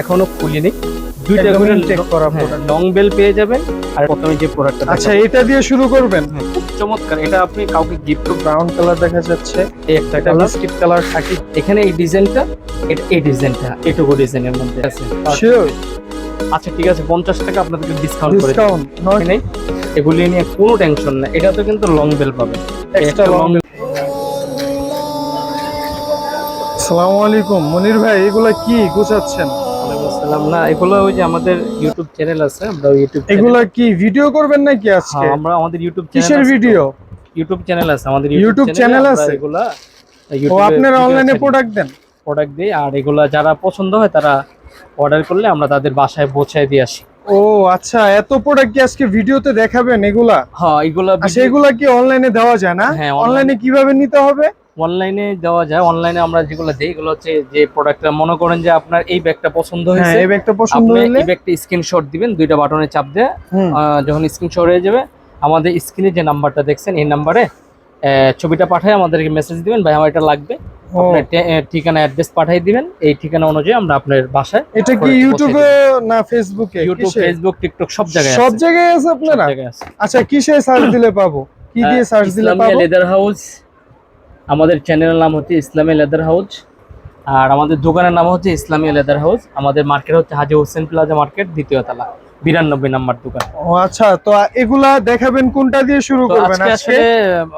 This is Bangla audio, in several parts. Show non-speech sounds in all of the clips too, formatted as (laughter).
এখনও খুলিনি। দুইটা করে intake করা লং বেল পেয়ে যাবেন আর প্রথমে যে প্রোডাক্টটা আচ্ছা এটা দিয়ে শুরু করবেন? খুব চমৎকার। এটা আপনি কাউকে গিফট ব্রাউন কালার দেখা যাচ্ছে এই একটা কালার বিস্কিট কালার থাকে এখানে এই ডিজাইনটা এটা এই ডিজাইনটা এটুকু ডিজাইনের মধ্যে আছে। শিওর আচ্ছা ঠিক আছে পঞ্চাশ টাকা আপনাদেরকে ডিসকাউন্ট করে ডিসকাউন্ট নয় নেই এগুলি নিয়ে কোনো টেনশন না। এটা তো কিন্তু লং বেল পাবে এক্সট্রা লং আসসালামু আলাইকুম মনির ভাই এগুলা কি? গুছাচ্ছেন? আসসালাম। না এগুলো ওই যে আমাদের ইউটিউব চ্যানেল আছে আমরা ইউটিউব এগুলা কি ভিডিও করবেন নাকি আজকে? আমরা আমাদের ইউটিউব কিসের ভিডিও ইউটিউব চ্যানেল আছে আমাদের YouTube channel আছে? এগুলা ও আপনারা অনলাইনে প্রোডাক্ট দেন? প্রোডাক্ট দিই আর এগুলা যারা পছন্দ হয় তারা অর্ডার করলে আমরা তাদের বাসায় পৌঁছায় দিয়ে আসি। ও আচ্ছা এত প্রোডাক্ট কি আজকে ভিডিওতে দেখাবেন এগুলা? হ্যাঁ এগুলা আচ্ছা এগুলা কি অনলাইনে দেওয়া যায় না? হ্যাঁ, অনলাইনে কীভাবে নিতে হবে? অনলাইনে দেওয়া যায় অনলাইনে আমরা যেগুলো দিই এগুলো হচ্ছে যে প্রোডাক্টটা মনে করেন যে আপনার এই ব্যাগটা পছন্দ হ্যাঁ হয়েছে এই ব্যাগটা পছন্দ আপনি হলে এই ব্যাগটা স্ক্রিনশট দিবেন দুইটা বাটনে চাপ দিয়ে যখন স্ক্রিনশট হয়ে যাবে আমাদের স্ক্রিনে যে নাম্বারটা দেখছেন এই নাম্বারে ছবিটা পাঠায় আমাদেরকে মেসেজ দিবেন ভাই আমার এটা লাগবে। আপনার ঠিকানা অ্যাড্রেস পাঠিয়ে দিবেন এই ঠিকানা অনুযায়ী আমরা আপনার বাসায় এটা কি ইউটিউবে না ফেসবুকে ইউটিউব ফেসবুক টিকটক সব জায়গায় সব জায়গায় আছে আপনারা? আচ্ছা কিসে সার্চ দিলে পাবো? কি দিয়ে সার্চ দিলে পাবো? লেদার হাউস আমাদের চ্যানেলের নাম হচ্ছে ইসলামী লেদার হাউস আর আমাদের দোকানের নাম হচ্ছে ইসলামী লেদার হাউস আমাদের মার্কেট হচ্ছে হাজি হোসেন প্লাজা মার্কেট দ্বিতীয় তলা বিরানব্বই নাম্বার দোকান। ও আচ্ছা তো এগুলা দেখাবেন কোনটা দিয়ে শুরু করবেন আজকে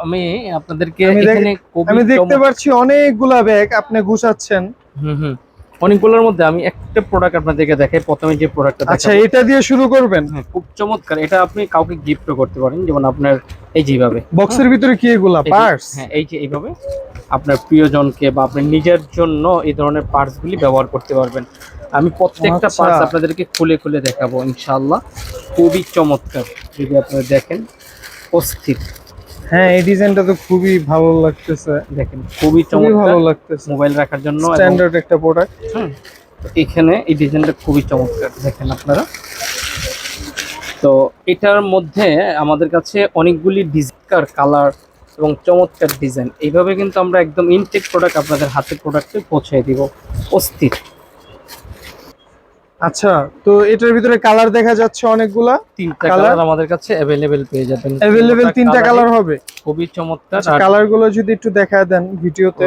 আমি আপনাদেরকে এখানে আমি দেখতে পাচ্ছি অনেকগুলা ব্যাগ আপনি গুছাচ্ছেন। হুম হুম। অনেকগুলোর মধ্যে আমি একটা প্রোডাক্ট আপনাদেরকে দেখাই প্রথমে যে প্রোডাক্টটা আচ্ছা এটা দিয়ে শুরু করবেন? হ্যাঁ খুব চমৎকার। এটা আপনি কাউকে গিফটও করতে পারেন যেমন আপনার এই যেভাবে বক্সের ভিতরে কি এগুলা? পার্স হ্যাঁ এই যে এইভাবে আপনার প্রিয়জনকে বা আপনি নিজের জন্য এই ধরনের পার্টসগুলি ব্যবহার করতে পারবেন। আমি প্রত্যেকটা আচ্ছা। পার্টস আপনাদেরকে খুলে খুলে দেখাবো ইনশাআল্লাহ। খুবই চমৎকার। যদি আপনারা দেখেন অস্থির। হ্যাঁ এই ডিজাইনটা তো খুবই ভালো লাগতেছে। দেখেন খুবই চমৎকার ভালো লাগতেছে। মোবাইল রাখার জন্য স্ট্যান্ডার্ড একটা প্রোডাক্ট হুম, এখানে এই ডিজাইনটা খুবই চমৎকার দেখেন আপনারা। তো এটার মধ্যে আমাদের কাছে অনেকগুলি ডিজাইন কালার এবং চমৎকার ডিজাইন এইভাবে কিন্তু আমরা একদম ইনটেক প্রোডাক্ট আপনাদের হাতে প্রোডাক্টে পৌঁছে দিব। অস্থির। আচ্ছা তো এটার ভিতরে কালার দেখা যাচ্ছে অনেকগুলা। তিনটা কালার আমাদের কাছে অ্যাভেলেবেল পেয়ে যাবেন। অ্যাভেলেবেল তিনটা কালার হবে। খুবই চমৎকার। আচ্ছা কালারগুলো যদি একটু দেখা দেন ভিডিওতে।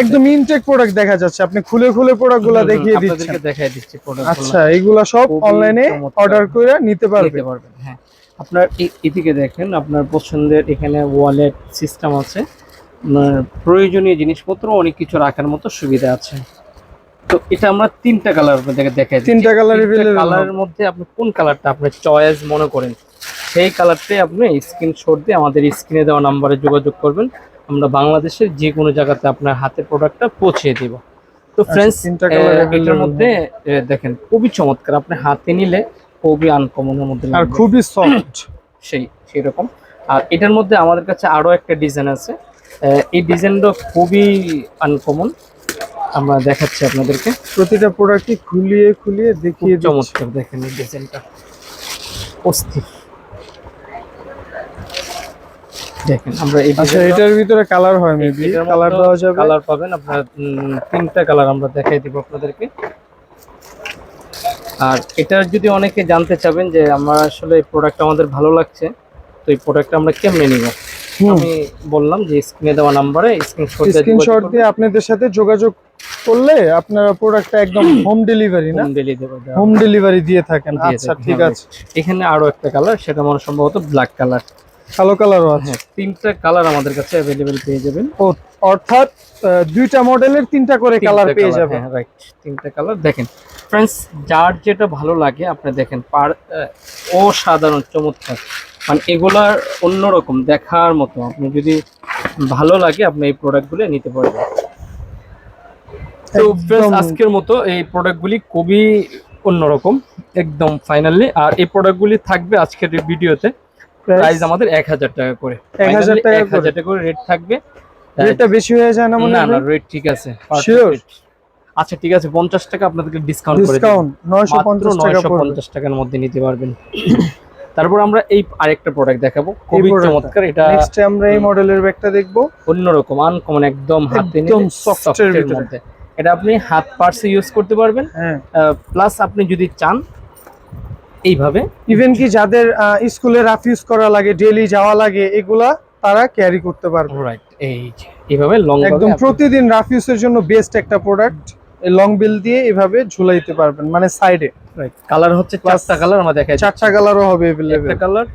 একদম ইনটেক প্রোডাক্ট দেখা যাচ্ছে। আপনি খুলে খুলে প্রোডাক্টগুলা দেখিয়ে দিচ্ছেন। আপনাদেরকে দেখাই দিচ্ছি প্রোডাক্ট আচ্ছা এগুলা সব অনলাইনে অর্ডার করে নিতে পারবে নিতে পারবেন। হ্যাঁ। আপনার এদিকে দেখেন আপনার পছন্দের এখানে ওয়ালেট সিস্টেম আছে। প্রয়োজনীয় জিনিসপত্র অনেক কিছু রাখার মতো সুবিধা আছে। তো এটা আমরা তিনটা কালার আপনাদেরকে দেখাই তিনটা কালার কালারের মধ্যে আপনি কোন কালারটা আপনার চয়েস মনে করেন সেই কালারটাই আপনি স্ক্রিনশট দিয়ে আমাদের স্ক্রিনে দেওয়া নাম্বারে যোগাযোগ করবেন। আমরা বাংলাদেশের যে কোনো জায়গাতে আপনার হাতে প্রোডাক্টটা পৌঁছে দেব। তো ফ্রেন্ডস তিনটা colour এটার মধ্যে দেখেন খুবই চমৎকার। আপনি হাতে নিলে খুবই আনকমনের মধ্যে আর খুবই সফট (clears throat) সেই সেই রকম আর এটার মধ্যে আমাদের কাছে আরও একটা ডিজাইন আছে। এই ডিজাইনটা খুবই আনকমন আমরা দেখাচ্ছি আপনাদেরকে। প্রতিটা প্রোডাক্টই খুলিয়ে খুলিয়ে দেখিয়ে চমৎকার দেখেন এই ডিজাইনটা। অস্থির। দেখেন আমরা এই আচ্ছা এটার ভিতরে কালার হয় মেবি কালার দেওয়া যাবে। কালার পাবেন আপনার তিনটা কালার আমরা দেখাই দিব আপনাদেরকে। আর এটা যদি অনেকে জানতে চাবেন যে আমার আসলে এই প্রোডাক্ট আমাদের ভালো লাগছে তো এই প্রোডাক্ট আমরা কেমনে নিব? আমি বললাম যে স্ক্রিনে দেওয়া নাম্বারে স্ক্রিনশট দিয়ে আপনাদের সাথে যোগাযোগ করলে আপনারা প্রোডাক্টটা একদম (clears throat) হোম ডেলিভারি না? হোম ডেলিভারি হোম ডেলিভারি দিয়ে থাকেন। আচ্ছা ঠিক আছে। এখানে আরও একটা কালার সেটা মনে সম্ভবত ব্ল্যাক কালার কালো কালারও আছে। হ্যাঁ তিনটা কালার আমাদের কাছে অ্যাভেলেবেল পেয়ে যাবেন। ও অর্থাৎ দুইটা মডেলের তিনটা করে কালার পেয়ে যাবেন। হ্যাঁ রাইট তিনটা কালার দেখেন ফ্রেন্ডস যার যেটা ভালো লাগে আপনি দেখেন পার আহ, অসাধারণ চমৎকার। মানে এগুলার অন্যরকম দেখার মতো। আপনি যদি ভালো লাগে আপনি এই প্রোডাক্টগুলো নিতে পারবেন। তো একদম। আজকের মতো এই প্রোডাক্টগুলি খুবই অন্যরকম একদম ফাইনালি আর এই প্রোডাক্টগুলি থাকবে আজকের ভিডিওতে। প্রাইস আমাদের এক হাজার টাকা করে। 1000 টাকা এক হাজার টাকা করে রেট থাকবে। রেটটা বেশি হয়ে যায় না মনে না না রেট ঠিক আছে. আচ্ছা ঠিক আছে পঞ্চাশ টাকা আপনাদেরকে ডিসকাউন্ট করে ডিসকাউন্ট 950 টাকা নয়শো পড়বে। পঞ্চাশ টাকার মধ্যে নিতে পারবেন। তারপর আমরা এই আরেকটা প্রোডাক্ট দেখাবো। খুবই চমৎকার এটা নেক্সট আমরা এই মডেলের ব্যাগটা দেখব। অন্যরকম আনকমন একদম হাতে একদম এর এর মধ্যে। এটা আপনি হাত পার্সে ইউজ করতে পারবেন হ্যাঁ প্লাস আপনি যদি চান এইভাবে ইভেন কি যাদের আহ, স্কুলে রাফ ইউজ করা লাগে ডেলি যাওয়া লাগে এগুলা তারা ক্যারি করতে পারবে রাইট এই যে, এইভাবে লং একদম প্রতিদিন রাফ ইউজের জন্য বেস্ট একটা প্রোডাক্ট এই লং বিল দিয়ে এভাবে ঝুলাইতে পারবেন মানে সাইডে কালার হচ্ছে Plus চারটা কালার আমরা দেখাই চারটা কালারও হবে একটা अवेलेबल কালার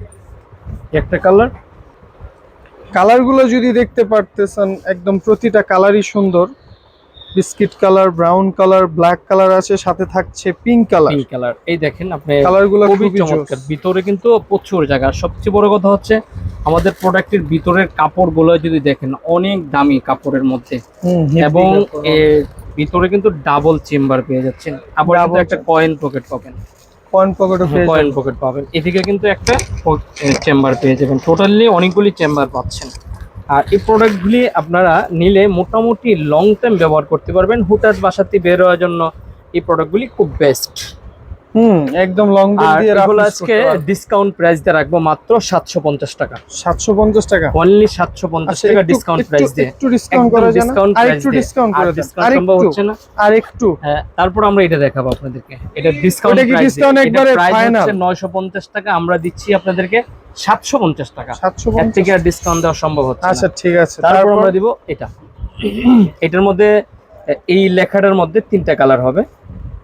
একটা কালার কালারগুলো যদি দেখতে পারতেছেন একদম প্রতিটা কালারই সুন্দর Biscuit colour brown colour black colour আছে সাথে থাকছে পিঙ্ক কালার। Pink colour. এই দেখেন আপনি কালারগুলো খুবই খুবই চমৎকার। ভিতরে কিন্তু প্রচুর জায়গা। সবচেয়ে বড় কথা হচ্ছে আমাদের প্রোডাক্টের ভিতরের কাপড়গুলো যদি দেখেন অনেক দামি কাপড়ের মধ্যে। এবং ভিতরে কিন্তু ডাবল চেম্বার পেয়ে যাচ্ছেন। আবার একটা কয়েন পকেট পাবেন। কয়েন পকেটও পেয়ে কয়েন পকেট পাবেন। এদিকে কিন্তু একটা চেম্বার পেয়ে যাবেন। টোটালি অনেকগুলি চেম্বার পাচ্ছেন। আর এই প্রোডাক্টগুলি আপনারা নিলে মোটামুটি লং টার্ম ব্যবহার করতে পারবেন। হুটার বাসাতে বের হওয়ার জন্য এই প্রোডাক্টগুলি খুব বেস্ট হুম একদম লং দিয়ে এগুলো আজকে ডিসকাউন্ট প্রাইস দিয়ে রাখব মাত্র সাতশো পঞ্চাশ টাকা। সাতশো পঞ্চাশ টাকা? অনলি ডিসকাউন্ট প্রাইস দিয়ে। একটু ডিসকাউন্ট করা যায় না? ডিসকাউন্ট আর একটু ডিসকাউন্ট করে দেন আর সম্ভব হচ্ছে না? আর একটু হ্যাঁ তারপর আমরা এটা দেখাবো আপনাদেরকে। এটা ডিসকাউন্ট একবারে? নয়শো পঞ্চাশ টাকা আমরা দিচ্ছি আপনাদেরকে সাতশো পঞ্চাশ টাকা। সাতশো এর থেকে ডিসকাউন্ট দেওয়া সম্ভব হচ্ছে আচ্ছা ঠিক আছে। তারপর আমরা দিব এটা। এটার মধ্যে এই লেখাটার মধ্যে তিনটা কালার হবে।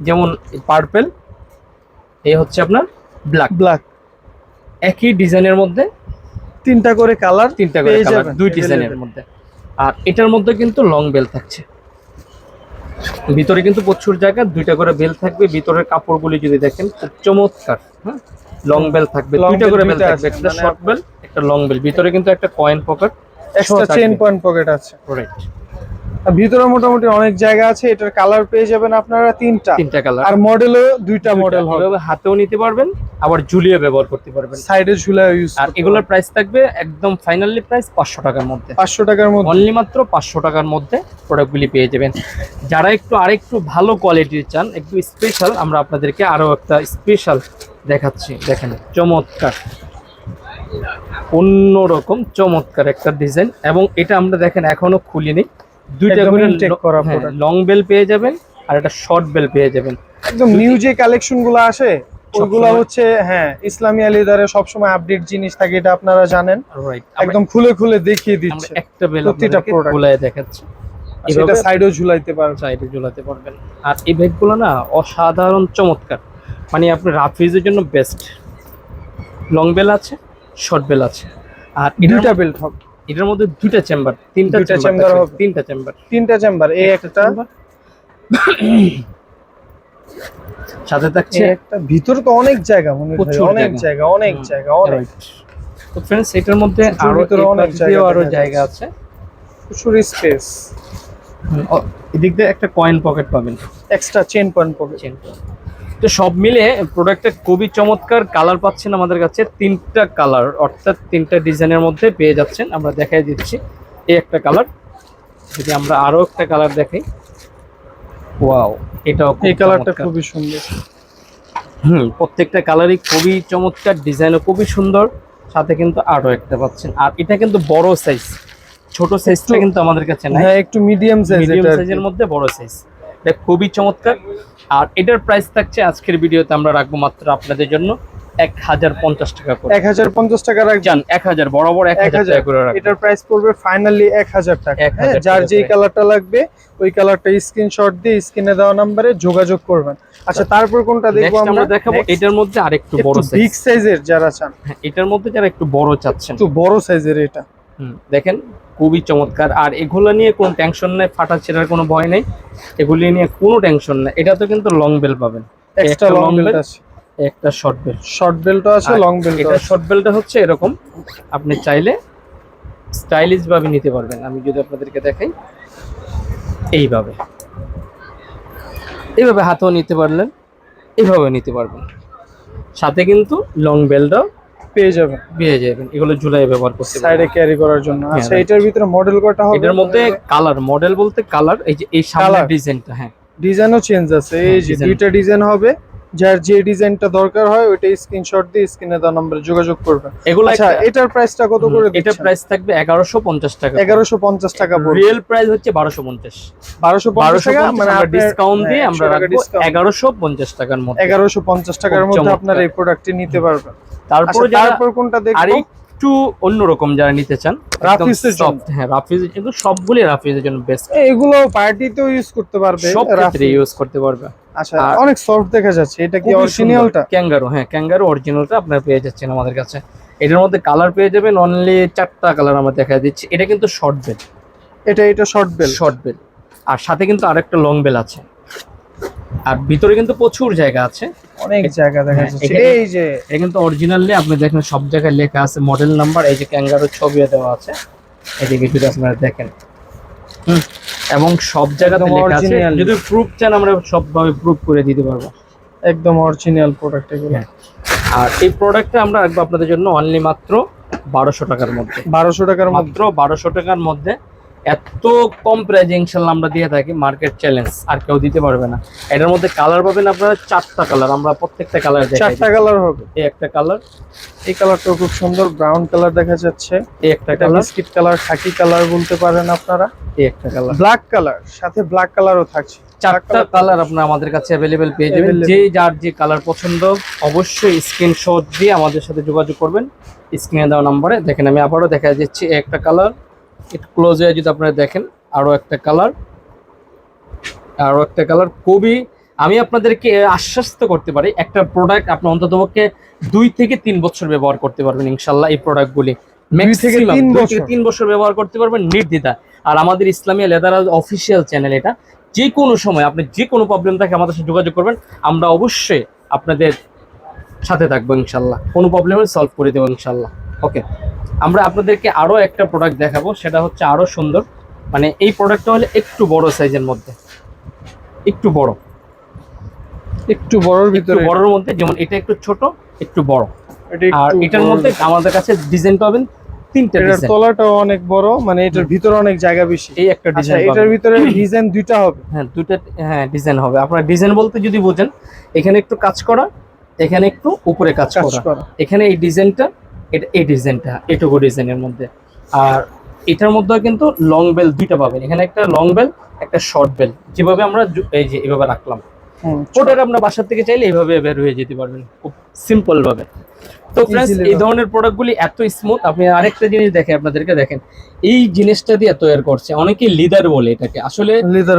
যেমন পার্পেল এই হচ্ছে আপনার ব্ল্যাক ব্ল্যাক একই ডিজাইনের মধ্যে তিনটা করে কালার তিনটা করে কালার দুই ডিজাইনের মধ্যে। আর এটার মধ্যে কিন্তু লং বেল থাকছে। ভিতরে কিন্তু প্রচুর জায়গা দুইটা করে বেল থাকবে। ভিতরের কাপড়গুলি যদি দেখেন খুব চমৎকার হ্যাঁ? লং বেল থাকবে দুইটা করে বেল থাকবে একটা মানে শর্ট বেল একটা লং বেল ভিতরে কিন্তু একটা coin pocket extra chain point pocket আছে। রাইট ভিতরে মোটামুটি অনেক জায়গা আছে এটার কালার পেয়ে যাবেন আপনারা তিনটা। তিনটা কালার আর মডেলও দুইটা মডেল হবে। হাতেও নিতে পারবেন আবার ঝুলিয়ে ব্যবহার করতে পারবেন। সাইডে ঝুলা ইউজ আর এগুলোর প্রাইস থাকবে একদম ফাইনালি প্রাইস পাঁচশো টাকার মধ্যে। পাঁচশো টাকার মধ্যে। অনলি মাত্র পাঁচশো টাকার মধ্যে প্রোডাক্টগুলি পেয়ে যাবেন। যারা একটু আরেকটু ভালো কোয়ালিটির চান একটু স্পেশাল আমরা আপনাদেরকে আরও একটা স্পেশাল দেখাচ্ছি। দেখেন চমৎকার। অন্যরকম চমৎকার একটা ডিজাইন এবং এটা আমরা দেখেন এখনও খুলিনি। দুইটা করে intake করা। লং বেল পেয়ে যাবেন আর একটা শর্ট বেল পেয়ে যাবেন। একদম নিউ যে কালেকশনগুলো আসে ওইগুলো সবসময়- হচ্ছে হ্যাঁ ইসলামী আলিদারে সবসময় আপডেট জিনিস থাকে এটা আপনারা জানেন। রাইট একদম খুলে খুলে দেখিয়ে দিচ্ছে একটা বেল প্রতিটা product। খোলায় দেখাচ্ছি। আর সেটা ঝুলাইতে পারবেন। সাইডে ঝোলাতে পারবেন। আর এই ব্যাগগুলো না অসাধারণ চমৎকার। মানে আপনি রাফিজের জন্য বেস্ট লং বেল আছে শর্ট বেল আছে। আর দুইটা বেল্ট হবে। এটার মধ্যে দুইটা চেম্বার তিনটা চেম্বার হবে। তিনটা চেম্বার তিনটা চেম্বার এই একটা সাথে থাকছে একটা। ভিতর তো অনেক জায়গা মনে হয় অনেক জায়গা। অনেক জায়গা অনেক। তো ফ্রেন্ডস এটার মধ্যে আরও এই অনেক জায়গা আরও জায়গা আছে। প্রচুর স্পেস এদিক দিয়ে একটা কয়েন পকেট পাবেন। Extra chain point pocket chain তো সব মিলে প্রোডাক্টটা খুবই চমৎকার কালার পাচ্ছেন আমাদের কাছে তিনটা কালার অর্থাৎ তিনটা ডিজাইনের মধ্যে পেয়ে যাচ্ছেন। আমরা দেখাই দিচ্ছি এই একটা কালার যদি আমরা আরও একটা কালার দেখাই। ওয়াও এটাও এই কালারটা খুবই সুন্দর। হুম প্রত্যেকটা কালারই খুবই চমৎকার ডিজাইনও খুবই সুন্দর। সাথে কিন্তু আরও একটা পাচ্ছেন। আর এটা কিন্তু বড় সাইজ ছোট সাইজটা কিন্তু আমাদের কাছে নাই। হ্যাঁ একটু মিডিয়াম সাইজ মিডিয়াম সাইজের মধ্যে বড় সাইজ এটা খুবই চমৎকার। আর এটার প্রাইস থাকছে আজকের ভিডিওতে আমরা রাখব মাত্র আপনাদের জন্য এক হাজার পঞ্চাশ টাকা করে। এক হাজার পঞ্চাশ টাকা রাখবেন জান এক হাজার বরাবর এক এক হাজার। করে এটার প্রাইস পড়বে ফাইনালি এক হাজার টাকা। 1000 হ্যাঁ যার যেই কালারটা লাগবে ওই কালারটা স্ক্রিনশট দিয়ে স্ক্রিনে দেওয়া নম্বরে যোগাযোগ করবেন। আচ্ছা তারপর কোনটা দেখব আমরা দেখাবো এটার মধ্যে আরেকটু বড় বিগ সাইজের যারা চান। এটার মধ্যে যারা একটু বড় চাচ্ছেন। একটু বড় সাইজের এটা। দেখেন খুবই চমৎকার। আর এগুলো নিয়ে কোনো টেনশন নেই ফাটা ছেঁড়ার কোনো ভয় নেই। এগুলি নিয়ে কোনো টেনশন নেই। এটা তো কিন্তু লং বেল পাবেন। এক্সট্রা একটা লং বেল আছে একটা শর্ট বেল শর্ট বেল্টও আছে লং বেল্ট এটা শর্ট বেলটা হচ্ছে এরকম। আপনি চাইলে স্টাইলিশ ভাবে নিতে পারবেন। আমি যদি আপনাদেরকে দেখাই এইভাবে। এইভাবে হাতেও নিতে পারলেন এইভাবে নিতে পারবেন। সাথে কিন্তু লং বেলটাও পেয়ে যাবেন। পেয়ে যাবেন। এগুলো ঝুলাই ব্যবহার করতে সাইডে ক্যারি করার জন্য। হ্যাঁ, আচ্ছা এটার ভিতরে মডেল কটা হবে? এটার মধ্যে কালার মডেল বলতে কালার এই যে এই সামনের ডিজাইনটা হ্যাঁ। ডিজাইনও চেঞ্জ আছে। এই যে দুইটা ডিজাইন হবে। যার যে ডিজাইনটা দরকার হয় ওইটা স্ক্রিনশট দিয়ে স্ক্রিনে দেওয়া নম্বরে যোগাযোগ করবেন। এগুলো আচ্ছা এটার প্রাইসটা কত করে এটা প্রাইস থাকবে এগারোশো পঞ্চাশ টাকা এগারোশো পঞ্চাশ টাকা পড়বে। রিয়েল প্রাইস হচ্ছে বারোশো পঞ্চাশ। বারোশো পঞ্চাশ বারোশো টাকা মানে আপনার- ডিসকাউন্ট দিয়ে হ্যাঁ, আমরা রাখব discount। এগারোশো পঞ্চাশ টাকার মধ্যে। এগারোশো পঞ্চাশ টাকার মধ্যে। আপনারা এই প্রোডাক্টটি নিতে পারবেন। তারপর আচ্ছা, তারপর কোনটা দেখব? একটু অন্যরকম যারা নিতে চান রাফিজের জন্য। হ্যাঁ রাফিজ কিন্তু সবগুলি রাফিজের জন্য বেস্ট এগুলো পার্টিতেও ইউজ করতে পারবে সব ক্ষেত্রে ইউজ করতে পারবে। আচ্ছা অনেক সফট দেখা যাচ্ছে এটা কি অরিজিনালটা ক্যাঙ্গারো হ্যাঁ ক্যাঙ্গারো অরিজিনালটা আপনারা পেয়ে যাচ্ছেন আমাদের কাছে। এটার মধ্যে কালার পেয়ে যাবেন অনলি চারটা কালার আমরা দেখা দিচ্ছি। এটা কিন্তু শর্ট বেল এটা এটা শর্ট বেল শর্ট বেল আর সাথে কিন্তু আরেকটা লং বেল আছে। আর ভিতরে কিন্তু প্রচুর জায়গা আছে। অনেক জায়গা দেখা হ্যাঁ, যাচ্ছে। এই যে এটা কিন্তু অরিজিনালি আপনি দেখেন সব জায়গায় লেখা আছে মডেল নাম্বার এই যে ক্যাঙ্গারো ছবিও দেওয়া আছে। এদিকে যদি আপনারা দেখেন। হুম, এবং সব জায়গাতে লেখা আছে। যদি প্রুফ চান আমরা সবভাবে প্রুফ করে দিতে পারব। একদম অরিজিনাল প্রোডাক্ট এগুলো। হ্যাঁ। আর এই প্রোডাক্টটা আমরা রাখব আপনাদের জন্য অনলি মাত্র বারোশো টাকার মধ্যে। বারোশো টাকার মাত্র বারোশো টাকার মধ্যে এত কম প্রাইজে ইনশাল্লাহ আমরা দিয়ে থাকি মার্কেট চ্যালেঞ্জ আর কেউ দিতে পারবে না। এটার মধ্যে কালার পাবেন আপনারা চারটা কালার আমরা প্রত্যেকটা কালার চারটা কালার হবে। এই একটা কালার এই কালারটাও খুব সুন্দর ব্রাউন কালার দেখা যাচ্ছে। এই একটা কালার বিস্কিট কালার খাকি কালার বলতে পারেন আপনারা। এই একটা কালার ব্ল্যাক কালার সাথে ব্ল্যাক কালারও থাকছে। চারটা কালার আপনার আমাদের কাছে অ্যাভেলেবেল পেয়ে যাবেন। যে যার যে কালার পছন্দ অবশ্যই স্ক্রিনশট দিয়ে আমাদের সাথে যোগাযোগ করবেন। স্ক্রিনে দেওয়া নম্বরে। দেখেন আমি আবারও দেখা দিচ্ছি একটা কালার একটু ক্লোজ যদি আপনারা দেখেন আরও একটা কালার আরও একটা কালার খুবই আমি আপনাদেরকে আশ্বস্ত করতে পারি একটা প্রোডাক্ট আপনি অন্ততপক্ষে দুই থেকে তিন বছর ব্যবহার করতে পারবেন ইনশাল্লাহ এই প্রোডাক্টগুলি তিন বছর। তিন বছর ব্যবহার করতে পারবেন নির্দ্বিধা আর আমাদের ইসলামিয়া লেদার অফিসিয়াল চ্যানেল এটা যে কোনো সময় আপনি যে কোনো প্রবলেম থাকে আমাদের সাথে যোগাযোগ করবেন আমরা অবশ্যই আপনাদের সাথে থাকব ইনশাল্লাহ। কোনো প্রবলেমের সলভ করে দেবো ইনশাল্লাহ। ওকে আমরা আপনাদেরকে আরও একটা প্রোডাক্ট দেখাবো সেটা হচ্ছে আরও সুন্দর। মানে এই প্রোডাক্টটা হলে একটু বড় সাইজের মধ্যে। একটু বড়। একটু বড়র ভিতরে। বড়র মধ্যে যেমন এটা একটু ছোট একটু বড়। আর এটার মধ্যে আমাদের কাছে ডিজাইন পাবেন তিনটা এটার ডিজাইন তলাটাও অনেক বড় মানে এটার ভিতরে অনেক জায়গা বেশি। এই একটা আচ্ছা ডিজাইন এটার ভিতরে ডিজাইন দুইটা হবে? হ্যাঁ দুটো হ্যাঁ ডিজাইন হবে। আপনার ডিজাইন বলতে যদি বোঝেন এখানে একটু কাজ করা এখানে একটু উপরে কাজ করা। এখানে এই ডিজাইনটা এটা এই ডিজাইনটা, এটুকু ডিজাইনের মধ্যে। আর এটার মধ্যে কিন্তু লং বেল দুইটা পাবেন। এখানে একটা লং বেল একটা শর্ট বেল যেভাবে আমরা এই যে এভাবে রাখলাম। ওটার আপনার বাসার থেকে চাইলে এইভাবে বের হয়ে যেতে পারবেন খুব সিম্পল ভাবে। তো ফ্রেন্ডস এই ধরনের প্রোডাক্টগুলি এত স্মুথ আপনি আরেকটা জিনিস দেখে আপনাদেরকে দেখেন। এই জিনিসটা দিয়ে তৈরি করছে অনেকেই লিদার বলে এটাকে। আসলে।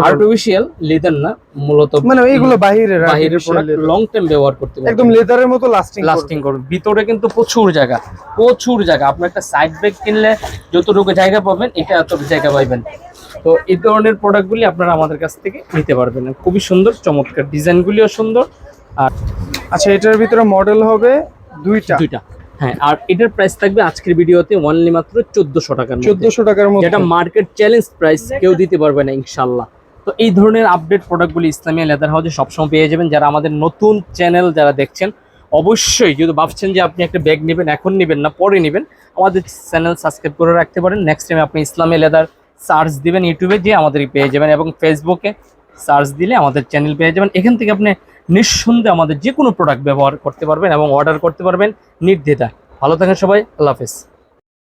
আর্টিফিশিয়াল লিদার না মূলত মানে এইগুলো বাহিরের বাহিরের প্রোডাক্ট লং টাইম ব্যবহার করতে পারবেন। একদম লেদারের মতো লাস্টিং লাস্টিং করবে। ভিতরে কিন্তু প্রচুর জায়গা প্রচুর জায়গা। আপনি একটা সাইড ব্যাগ কিনলে যতটুকু জায়গা পাবেন এটা এত জায়গা পাবেন তো এই ধরনের প্রোডাক্টগুলি আপনারা আমাদের কাছ থেকে নিতে পারবেন। খুবই সুন্দর চমৎকার ডিজাইনগুলিও সুন্দর। আর আচ্ছা এটার ভিতরে মডেল হবে দুইটা। দুইটা। হ্যাঁ আর এটার প্রাইস থাকবে আজকের ভিডিওতে অনলি মাত্র চোদ্দশো টাকার চোদ্দশো টাকার মধ্যে। যেটা মার্কেট চ্যালেঞ্জ প্রাইস কেউ দিতে পারবে না ইনশাল্লাহ তো এই ধরনের আপডেট প্রোডাক্টগুলি ইসলামিয়া লেদার হাউসে সবসময় পেয়ে যাবেন। যারা আমাদের নতুন চ্যানেল যারা দেখছেন অবশ্যই যদি ভাবছেন যে আপনি একটা ব্যাগ নেবেন এখন নেবেন না পরে নেবেন আমাদের চ্যানেল সাবস্ক্রাইব করে রাখতে পারেন। নেক্সট টাইম আপনি ইসলামিয়া লেদার সার্চ দিবেন ইউটিউবে যে আমাদের পেয়ে যাবেন এবং ফেসবুকে সার্চ দিলে আমাদের চ্যানেল পেয়ে যাবেন। এখান থেকে আপনি নিঃসন্দেহে আমাদের যে কোনো প্রোডাক্ট ব্যবহার করতে পারবেন এবং অর্ডার করতে পারবেন নির্দ্বিধায়। ভালো থাকেন সবাই, আল্লাহ হাফেজ।